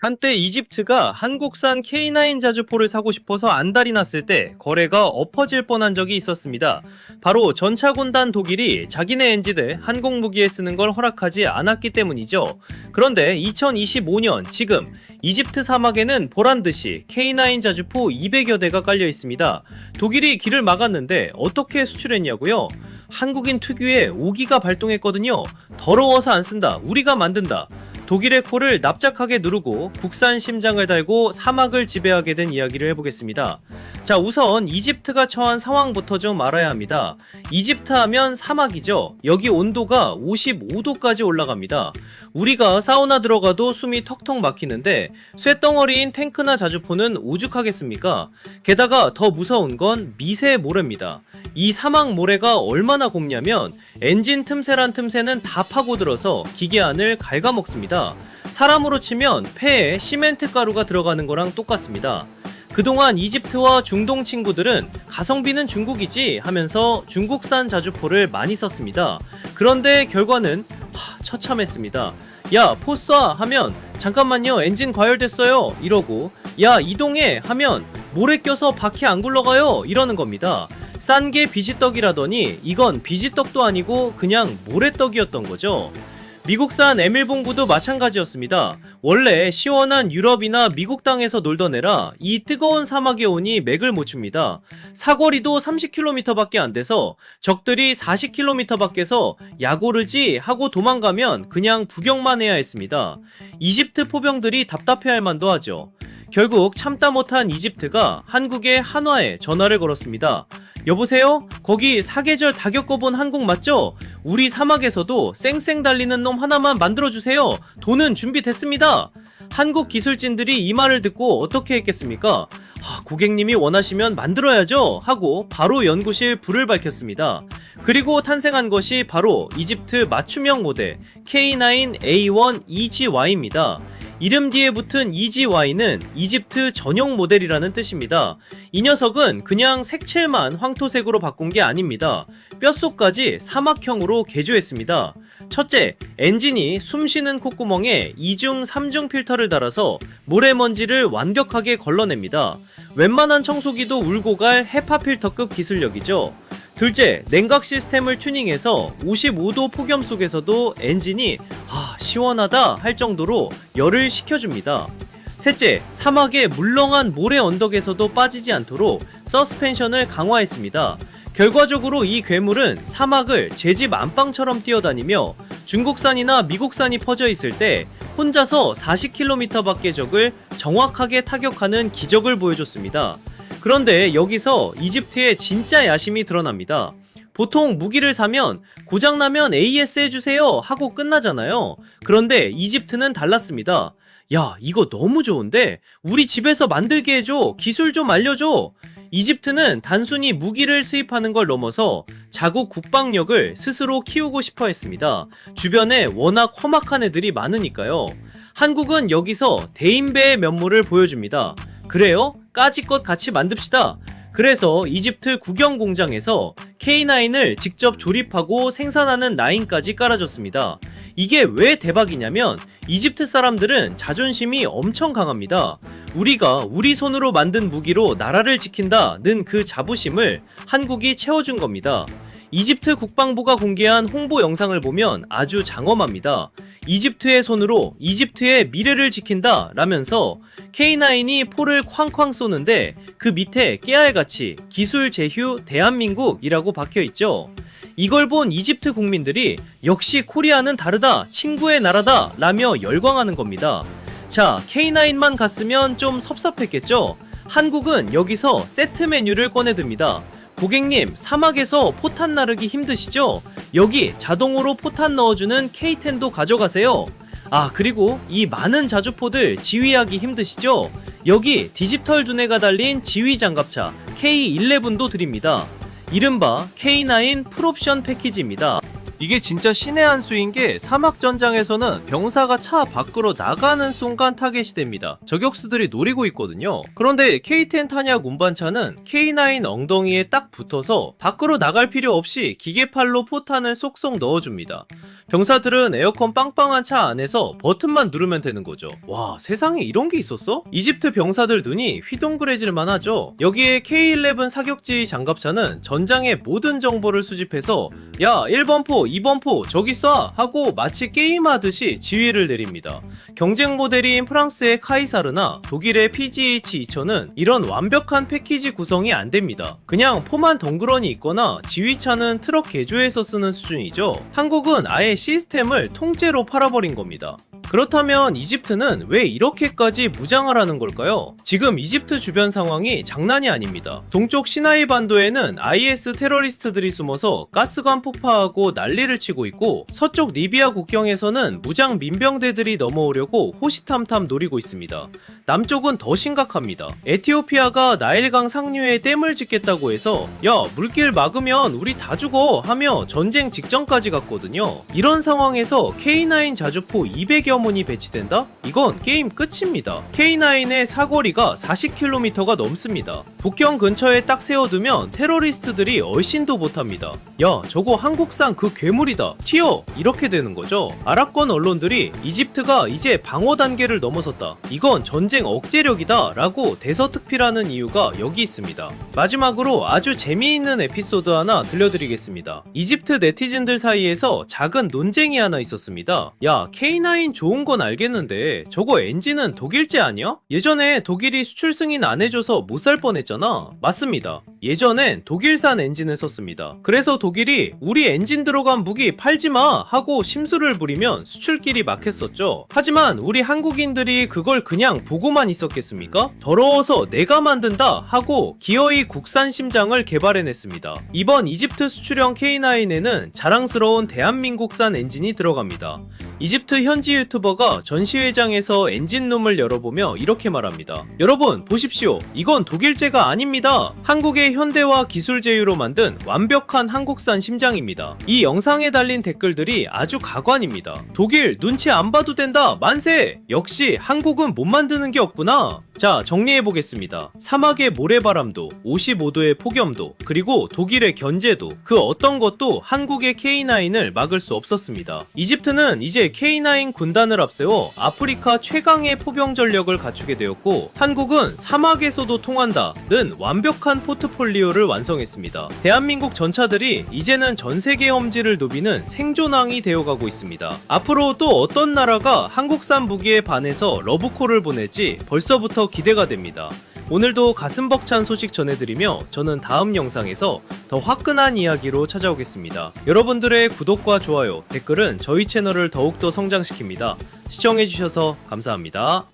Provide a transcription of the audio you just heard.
한때 이집트가 한국산 K9 자주포를 사고 싶어서 안달이 났을 때 거래가 엎어질 뻔한 적이 있었습니다. 바로 전차군단 독일이 자기네 엔진을 한국 무기에 쓰는 걸 허락하지 않았기 때문이죠. 그런데 2025년 지금 이집트 사막에는 보란 듯이 K9 자주포 200여 대가 깔려 있습니다. 독일이 길을 막았는데 어떻게 수출했냐고요? 한국인 특유의 오기가 발동했거든요. 더러워서 안 쓴다. 우리가 만든다. 독일의 코를 납작하게 누르고 국산 심장을 달고 사막을 지배하게 된 이야기를 해보겠습니다. 자, 우선 이집트가 처한 상황부터 좀 알아야 합니다. 이집트 하면 사막이죠. 여기 온도가 55도까지 올라갑니다. 우리가 사우나 들어가도 숨이 턱턱 막히는데 쇳덩어리인 탱크나 자주포는 오죽하겠습니까? 게다가 더 무서운 건 미세 모래입니다. 이 사막 모래가 얼마나 곱냐면 엔진 틈새란 틈새는 다 파고들어서 기계 안을 갉아먹습니다. 사람으로 치면 폐에 시멘트 가루가 들어가는 거랑 똑같습니다. 그동안 이집트와 중동 친구들은 가성비는 중국이지 하면서 중국산 자주포를 많이 썼습니다. 그런데 결과는 하, 처참했습니다. 야, 포 쏴! 하면 잠깐만요, 엔진 과열됐어요! 이러고 야, 이동해! 하면 모래 껴서 바퀴 안 굴러가요! 이러는 겁니다. 싼 게 비지떡이라더니 이건 비지떡도 아니고 그냥 모래떡이었던 거죠. 미국산 에밀봉구도 마찬가지였습니다. 원래 시원한 유럽이나 미국 땅에서 놀던 애라 이 뜨거운 사막에 오니 맥을 못 춥니다. 사거리도 30km밖에 안 돼서 적들이 40km 밖에서 야고르지 하고 도망가면 그냥 구경만 해야 했습니다. 이집트 포병들이 답답해할 만도 하죠. 결국 참다 못한 이집트가 한국의 한화에 전화를 걸었습니다. 여보세요? 거기 사계절 다 겪어본 한국 맞죠? 우리 사막에서도 쌩쌩 달리는 놈 하나만 만들어주세요. 돈은 준비됐습니다. 한국 기술진들이 이 말을 듣고 어떻게 했겠습니까? 아, 고객님이 원하시면 만들어야죠. 하고 바로 연구실 불을 밝혔습니다. 그리고 탄생한 것이 바로 이집트 맞춤형 모델 K9A1 EGY입니다. 이름 뒤에 붙은 EGY는 이집트 전용 모델이라는 뜻입니다. 이 녀석은 그냥 색칠만 황토색으로 바꾼 게 아닙니다. 뼛속까지 사막형으로 개조했습니다. 첫째, 엔진이 숨쉬는 콧구멍에 2중, 3중 필터를 달아서 모래먼지를 완벽하게 걸러냅니다. 웬만한 청소기도 울고 갈 헤파 필터급 기술력이죠. 둘째, 냉각 시스템을 튜닝해서 55도 폭염 속에서도 엔진이 아, 시원하다 할 정도로 열을 식혀줍니다. 셋째, 사막의 물렁한 모래 언덕에서도 빠지지 않도록 서스펜션을 강화했습니다. 결과적으로 이 괴물은 사막을 제 집 안방처럼 뛰어다니며 중국산이나 미국산이 퍼져 있을 때 혼자서 40km 밖의 적을 정확하게 타격하는 기적을 보여줬습니다. 그런데 여기서 이집트의 진짜 야심이 드러납니다. 보통 무기를 사면 고장나면 AS 해주세요 하고 끝나잖아요. 그런데 이집트는 달랐습니다. 야, 이거 너무 좋은데? 우리 집에서 만들게 해줘. 기술 좀 알려줘. 이집트는 단순히 무기를 수입하는 걸 넘어서 자국 국방력을 스스로 키우고 싶어 했습니다. 주변에 워낙 험악한 애들이 많으니까요. 한국은 여기서 대인배의 면모를 보여줍니다. 그래요? 까짓것 같이 만듭시다. 그래서 이집트 국영 공장에서 K9을 직접 조립하고 생산하는 라인까지 깔아줬습니다. 이게 왜 대박이냐면 이집트 사람들은 자존심이 엄청 강합니다. 우리가 우리 손으로 만든 무기로 나라를 지킨다는 그 자부심을 한국이 채워준 겁니다. 이집트 국방부가 공개한 홍보 영상을 보면 아주 장엄합니다. 이집트의 손으로 이집트의 미래를 지킨다 라면서 K9이 포를 쾅쾅 쏘는데 그 밑에 깨알같이 기술 제휴 대한민국이라고 박혀 있죠. 이걸 본 이집트 국민들이 역시 코리아는 다르다, 친구의 나라다 라며 열광하는 겁니다. 자, K9만 갔으면 좀 섭섭했겠죠? 한국은 여기서 세트 메뉴를 꺼내듭니다. 고객님, 사막에서 포탄 나르기 힘드시죠? 여기 자동으로 포탄 넣어주는 K10도 가져가세요. 아, 그리고 이 많은 자주포들 지휘하기 힘드시죠? 여기 디지털 두뇌가 달린 지휘 장갑차 K11도 드립니다. 이른바 K9 풀옵션 패키지입니다. 이게 진짜 신의 한 수인 게 사막 전장에서는 병사가 차 밖으로 나가는 순간 타겟이 됩니다. 저격수들이 노리고 있거든요. 그런데 K10 탄약 운반차는 K9 엉덩이에 딱 붙어서 밖으로 나갈 필요 없이 기계팔로 포탄을 쏙쏙 넣어줍니다. 병사들은 에어컨 빵빵한 차 안에서 버튼만 누르면 되는 거죠. 와, 세상에 이런 게 있었어? 이집트 병사들 눈이 휘둥그레질만 하죠. 여기에 K11 사격지 장갑차는 전장의 모든 정보를 수집해서 야, 1번 포, 2번 포, 저기 쏴! 하고 마치 게임하듯이 지휘를 내립니다. 경쟁 모델인 프랑스의 카이사르나 독일의 PGH-2000은 이런 완벽한 패키지 구성이 안 됩니다. 그냥 포만 덩그러니 있거나 지휘차는 트럭 개조해서 쓰는 수준이죠. 한국은 아예 시스템을 통째로 팔아버린 겁니다. 그렇다면 이집트는 왜 이렇게까지 무장을 하는 걸까요? 지금 이집트 주변 상황이 장난이 아닙니다. 동쪽 시나이 반도에는 IS 테러리스트들이 숨어서 가스관 폭파하고 난리를 치고 있고 서쪽 리비아 국경에서는 무장 민병대들이 넘어오려고 호시탐탐 노리고 있습니다. 남쪽은 더 심각합니다. 에티오피아가 나일강 상류에 댐을 짓겠다고 해서 야 물길 막으면 우리 다 죽어 하며 전쟁 직전까지 갔거든요. 이런 상황에서 K9 자주포 200여 문이 배치된다? 이건 게임 끝입니다. K9의 사거리가 40km가 넘습니다. 북경 근처에 딱 세워두면 테러리스트들이 얼씬도 못합니다. 야 저거 한국산 그 괴물이다. 튀어! 이렇게 되는 거죠. 아랍권 언론들이 이집트가 이제 방어 단계를 넘어섰다. 이건 전쟁 억제력이다. 라고 대서특필하는 이유가 여기 있습니다. 마지막으로 아주 재미있는 에피소드 하나 들려드리겠습니다. 이집트 네티즌들 사이에서 작은 논쟁이 하나 있었습니다. 야, K9 좋은 건 알겠는데 저거 엔진은 독일제 아니야? 예전에 독일이 수출 승인 안 해줘서 못 살 뻔했잖아. 맞습니다. 예전엔 독일산 엔진을 썼습니다. 그래서 독일이 우리 엔진 들어간 무기 팔지 마 하고 심술을 부리면 수출길이 막혔었죠. 하지만 우리 한국인들이 그걸 그냥 보고만 있었겠습니까? 더러워서 내가 만든다 하고 기어이 국산 심장을 개발해냈습니다. 이번 이집트 수출형 K9에는 자랑스러운 대한민국산 엔진이 들어갑니다. 이집트 현지 유튜버가 전시회장에서 엔진룸을 열어보며 이렇게 말합니다. 여러분 보십시오. 이건 독일제가 아닙니다. 한국의 현대화 기술 제휴로 만든 완벽한 한국산 심장입니다. 이 영상에 달린 댓글들이 아주 가관입니다. 독일 눈치 안 봐도 된다. 만세! 역시 한국은 못 만드는 게 없구나. 자, 정리해 보겠습니다. 사막의 모래바람도, 55도의 폭염도, 그리고 독일의 견제도, 그 어떤 것도 한국의 K9을 막을 수 없었습니다. 이집트는 이제 K9 군단을 앞세워 아프리카 최강의 포병 전력을 갖추게 되었고, 한국은 사막에서도 통한다는 완벽한 포트폴리오를 완성했습니다. 대한민국 전차들이 이제는 전 세계 험지를 누비는 생존왕이 되어가고 있습니다. 앞으로 또 어떤 나라가 한국산 무기에 반해서 러브콜을 보낼지 벌써부터 기대가 됩니다. 오늘도 가슴 벅찬 소식 전해드리며 저는 다음 영상에서 더 화끈한 이야기로 찾아오겠습니다. 여러분들의 구독과 좋아요, 댓글은 저희 채널을 더욱더 성장시킵니다. 시청해주셔서 감사합니다.